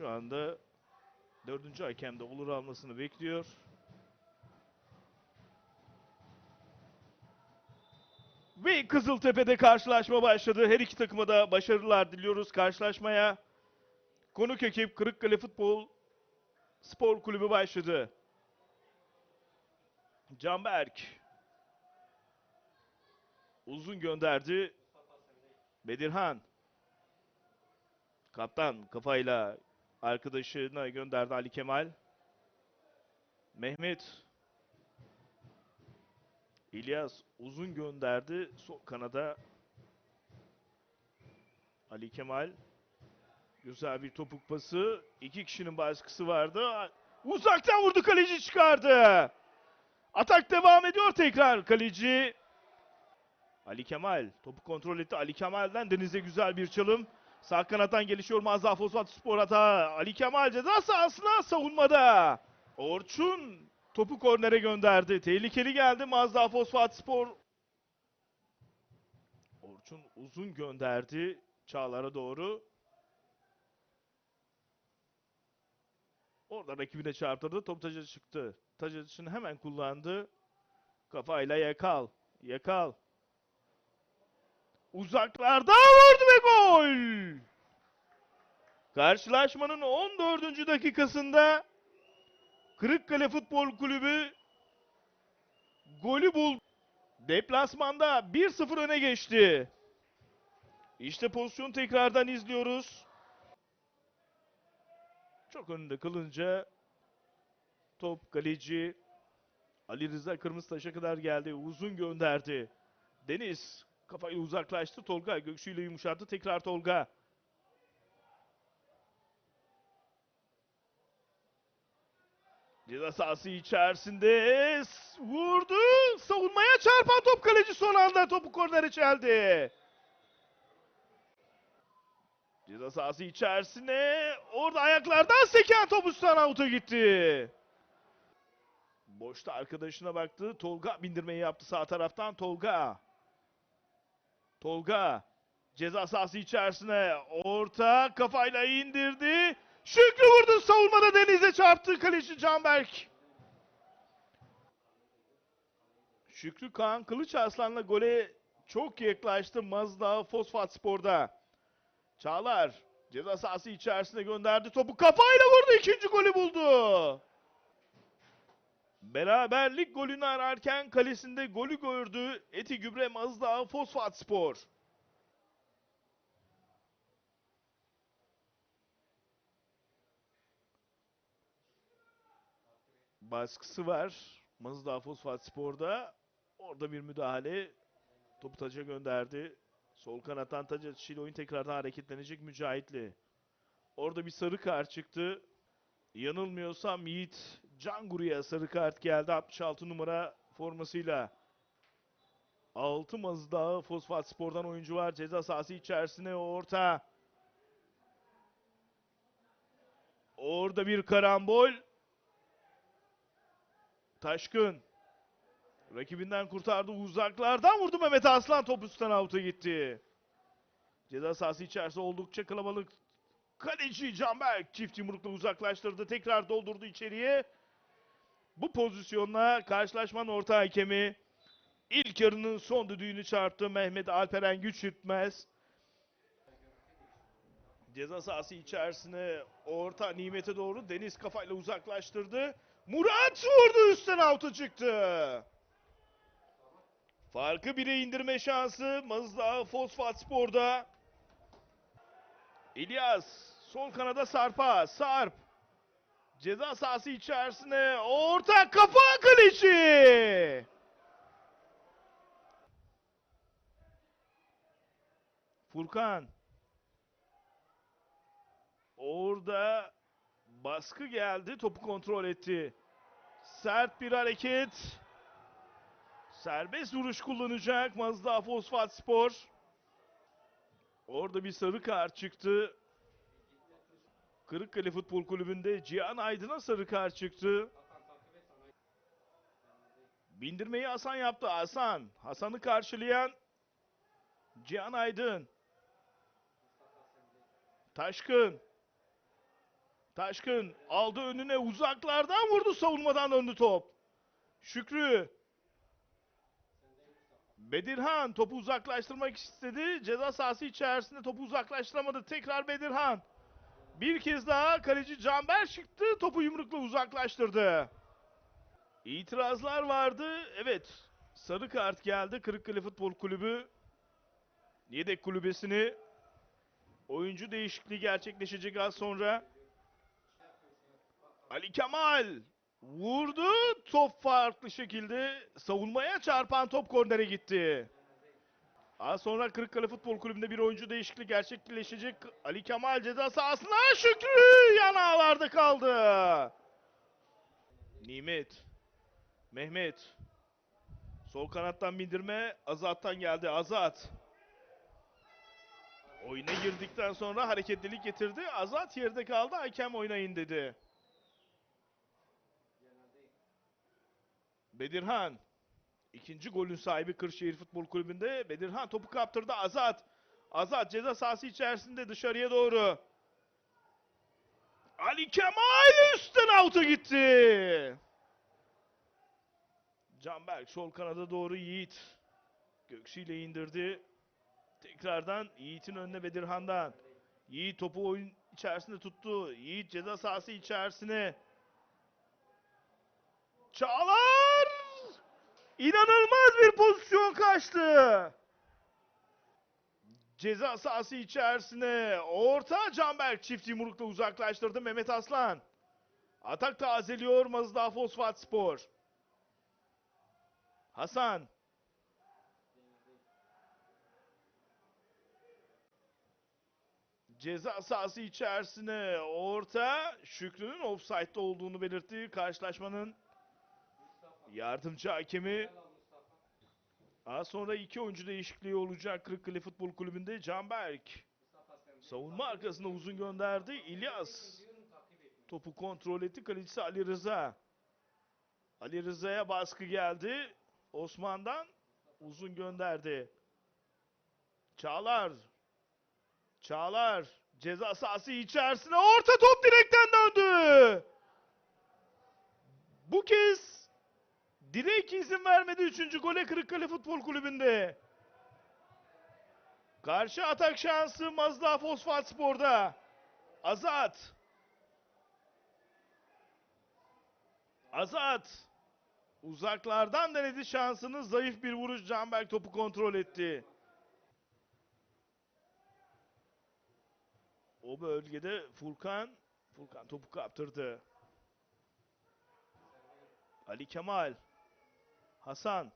Şu anda dördüncü hakemde olur almasını bekliyor. Ve Kızıltepe'de karşılaşma başladı. Her iki takıma da başarılar diliyoruz karşılaşmaya. Konuk ekip Kırıkkale Futbol Spor Kulübü başladı. Canberk uzun gönderdi. Bedirhan kaptan kafayla arkadaşına gönderdi Ali Kemal. Mehmet İlyas uzun gönderdi. Sol kanada Ali Kemal güzel bir topuk pası. İki kişinin baskısı vardı. Uzaktan vurdu kaleci çıkardı. Atak devam ediyor tekrar kaleci. Ali Kemal topu kontrol etti. Ali Kemal'den Deniz'e güzel bir çalım. Sağ kanattan gelişiyor Mazda Fosfat Spor hata. Ali Kemal ceza sahasına savunmada. Orçun topu kornere gönderdi. Tehlikeli geldi Mazda Fosfat Spor. Orçun uzun gönderdi Çağlar'a doğru. Orada rakibine çarptırdı. Top taca çıktı. Taca hemen kullandı. Kafayla yakal. Yakal. Uzaklarda vurdu ve gol! Karşılaşmanın 14. dakikasında Kırıkkale Futbol Kulübü golü bul. Deplasmanda 1-0 öne geçti. İşte pozisyonu tekrardan izliyoruz. Çok önünde kılınca top kaleci Ali Rıza Kırmızıtaş'a kadar geldi. Uzun gönderdi. Deniz kafayı uzaklaştı. Tolga göğsüyle yumuşattı. Tekrar Tolga. Ceza sahası içerisinde vurdu. Savunmaya çarpan top kaleci son anda topu kornere çeldi. Ceza sahası içerisine orada ayaklardan seken top üstten out'a gitti. Boşta arkadaşına baktı. Tolga bindirmeyi yaptı sağ taraftan. Tolga. Tolga. Ceza sahası içerisine orta kafayla indirdi. Şükrü vurdu savunmada denize çarptı kaleci Canberk. Şükrü Kaan Kılıç Arslan'la gole çok yaklaştı Mazda Fosfat Spor'da. Çağlar ceza sahası içerisine gönderdi topu kafayla vurdu ikinci golü buldu. Beraberlik golünü ararken kalesinde golü gördü Eti Gübre Mazda Fosfat Spor. Baskısı var Mazda Fosfat Spor'da. Orada bir müdahale. Topu taca gönderdi. Sol kanattan taç atışıyla oyun tekrardan hareketlenecek Mücahit'li. Orada bir sarı kart çıktı. Yanılmıyorsam Yiğit Canguru'ya sarı kart geldi 66 numara formasıyla. 6 Mazda Fosfat Spor'dan oyuncu var. Ceza sahası içerisine orta. Orada bir karambol. Taşkın. Rakibinden kurtardı. Uzaklardan vurdu Mehmet Aslan. Top üstten out'a gitti. Ceza sahası içerisi oldukça kalabalık. Kaleci Canberk çift yumrukla uzaklaştırdı. Tekrar doldurdu içeriye. Bu pozisyonla karşılaşmanın orta hakemi ilk yarının son düdüğünü çarptı Mehmet Alperen Güç yırtmaz. Ceza sahası içerisine orta nimete doğru Deniz kafayla uzaklaştırdı. Murat vurdu üstten out'a çıktı. Farkı bire indirme şansı Mazda Fosfat Spor'da. İlyas sol kanada Sarp'a. Sarp. Ceza sahası içerisine orta kafa kaleci. Furkan. Orada baskı geldi. Topu kontrol etti. Sert bir hareket. Serbest vuruş kullanacak Mazda Fosfat Spor. Orada bir sarı kart çıktı. Kırıkkale Futbol Kulübü'nde Cihan Aydın'a sarı kart çıktı. Bindirmeyi Hasan yaptı. Hasan. Hasan'ı karşılayan Cihan Aydın. Taşkın. Taşkın aldı önüne uzaklardan vurdu savunmadan döndü top. Şükrü. Bedirhan topu uzaklaştırmak istedi. Ceza sahası içerisinde topu uzaklaştıramadı. Tekrar Bedirhan. Bir kez daha kaleci Canber çıktı. Topu yumrukla uzaklaştırdı. İtirazlar vardı. Evet. Sarı kart geldi. Kırıkkale Futbol Kulübü yedek kulübesini oyuncu değişikliği gerçekleşecek az sonra. Ali Kemal vurdu. Top farklı şekilde savunmaya çarpan top kornere gitti. Az sonra Kırıkkale Futbol Kulübü'nde bir oyuncu değişikliği gerçekleşecek. Ali Kemal ceza sahasına Şükrü yanağlarda kaldı. Nimet. Mehmet. Sol kanattan bindirme Azat'tan geldi. Azat. Oyuna girdikten sonra hareketlilik getirdi. Azat yerde kaldı. Hakem oynayın dedi. Bedirhan. İkinci golün sahibi Kırşehir Futbol Kulübü'nde. Bedirhan topu kaptırdı. Azat. Azat ceza sahası içerisinde dışarıya doğru. Ali Kemal üstten out'a gitti. Canberk sol kanada doğru Yiğit. Göksüyle indirdi. Tekrardan Yiğit'in önüne Bedirhan'dan. Yiğit topu oyun içerisinde tuttu. Yiğit ceza sahası içerisine. Çağlar! İnanılmaz bir pozisyon kaçtı. Ceza sahası içerisine orta Canberk çift yumrukla uzaklaştırdı Mehmet Aslan. Atak tazeliyor Mazda Fosfat Spor. Hasan. Ceza sahası içerisine orta Şükrü'nün offside'da olduğunu belirtti karşılaşmanın yardımcı hakemi. Az sonra iki oyuncu değişikliği olacak Kırıkkale Futbol Kulübü'nde Canberk. Savunma arkasına uzun gönderdi. İlyas topu kontrol etti. Kalecisi Ali Rıza. Ali Rıza'ya baskı geldi. Osman'dan uzun gönderdi. Çağlar. Çağlar. Ceza sahası içerisine orta top direkten döndü. Bu kez direk izin vermedi 3. gole Kırıkkale Futbol Kulübü'nde. Karşı atak şansı Mazda Fosfat Spor'da. Azat. Azat. Uzaklardan denedi şansını. Zayıf bir vuruş Canberk topu kontrol etti. O bölgede Furkan Furkan topu kaptırdı. Ali Kemal Hasan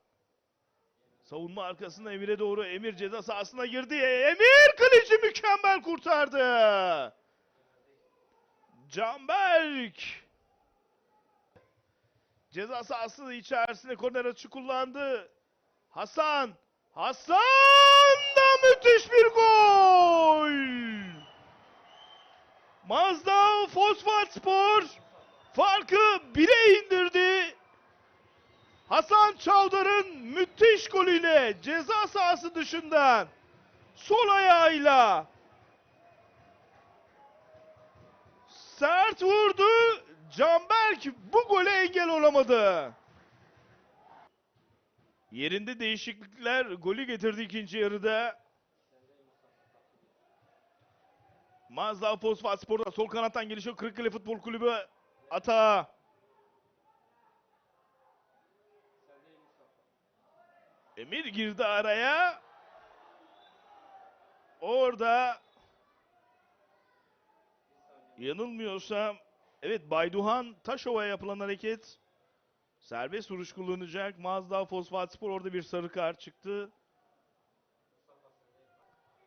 Savunma arkasında Emir'e doğru Emir ceza sahasına girdi. Emir kaleci mükemmel kurtardı. Canberk Ceza sahası içerisinde korner açı kullandı. Hasan. Hasan da müthiş bir gol. Mazda Fosfat Spor farkı bire indirdi. Hasan Çavdar'ın müthiş golüyle ceza sahası dışından sol ayağıyla sert vurdu. Canberk bu gole engel olamadı. Yerinde değişiklikler golü getirdi ikinci yarıda. Mazda Fosfat Spor'da sol kanattan gelişiyor Kırıkkale Futbol Kulübü ata. Emir girdi araya. Orada yanılmıyorsam evet Bayduhan Taşova'ya yapılan hareket serbest vuruş kullanacak. Mazda Fosfat Spor orada bir sarı kart çıktı.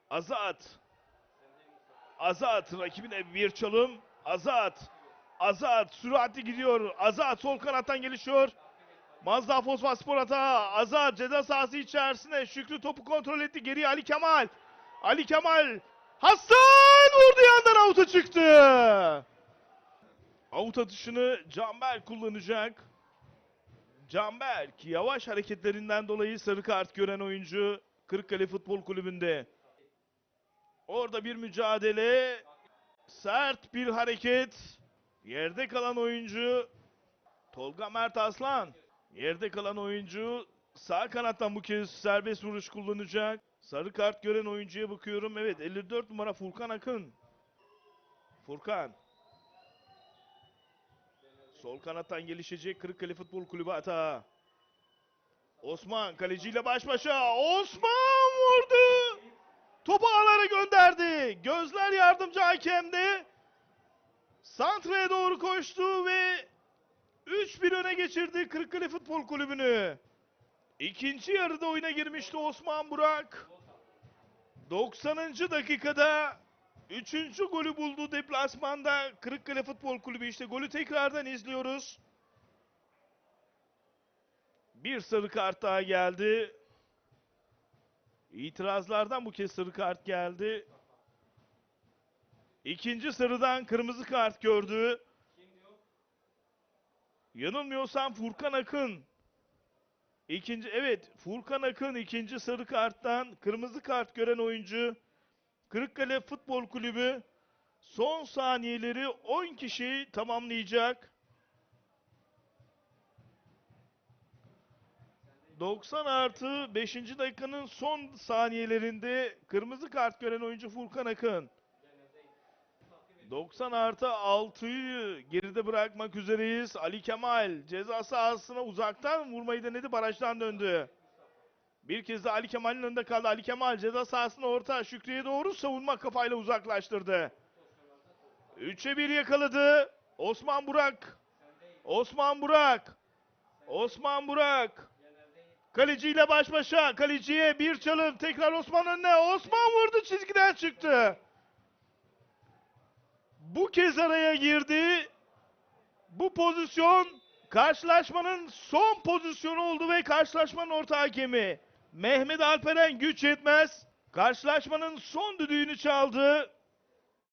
Azat. Azat rakibine bir çalım. Azat. Azat süratli gidiyor. Azat sol kanattan gelişiyor. Mazda Fosfat Spor hata. Azat ceza sahası içerisinde. Şükrü topu kontrol etti. Geriye Ali Kemal. Ali Kemal. Hasan vurdu yandan avuta çıktı. Avut atışını Canberk kullanacak. Canberk yavaş hareketlerinden dolayı sarı kart gören oyuncu Kırıkkale Futbol Kulübü'nde. Orada bir mücadele. Sert bir hareket. Yerde kalan oyuncu Tolga Mert Aslan. Yerde kalan oyuncu sağ kanattan bu kez serbest vuruş kullanacak. Sarı kart gören oyuncuya bakıyorum. Evet 54 numara Furkan Akın. Furkan. Sol kanattan gelişecek Kırıkkale Futbol Kulübü hata. Osman kaleciyle baş başa. Osman vurdu. Topu ağlara gönderdi. Gözler yardımcı hakemde. Santra'ya doğru koştu ve 3-1 öne geçirdi Kırıkkale Futbol Kulübü'nü. İkinci yarıda oyuna girmişti Osman Burak. 90. dakikada 3. golü buldu deplasmanda Kırıkkale Futbol Kulübü. İşte golü tekrardan izliyoruz. Bir sarı kart daha geldi. İtirazlardan bu kez sarı kart geldi. İkinci sarıdan kırmızı kart gördü. Yanılmıyorsam Furkan Akın. İkinci evet Furkan Akın ikinci sarı karttan kırmızı kart gören oyuncu. Kırıkkale Futbol Kulübü son saniyeleri 10 kişi tamamlayacak. 90 artı 5. dakikanın son saniyelerinde kırmızı kart gören oyuncu Furkan Akın. 90 artı 6'yı geride bırakmak üzereyiz. Ali Kemal ceza sahasına uzaktan vurmayı denedi barajdan döndü. Bir kez de Ali Kemal'in önünde kaldı. Ali Kemal ceza sahasına orta Şükrü'ye doğru savunma kafayla uzaklaştırdı. 3'e 1 yakaladı. Osman Burak. Osman Burak. Osman Burak. Kaleciyle baş başa. Kaleciye bir çalım. Tekrar Osman önüne. Osman vurdu çizgiden çıktı. Bu kez araya girdi. Bu pozisyon karşılaşmanın son pozisyonu oldu ve karşılaşmanın orta hakemi Mehmet Alperen güç yetmez. Karşılaşmanın son düdüğünü çaldı.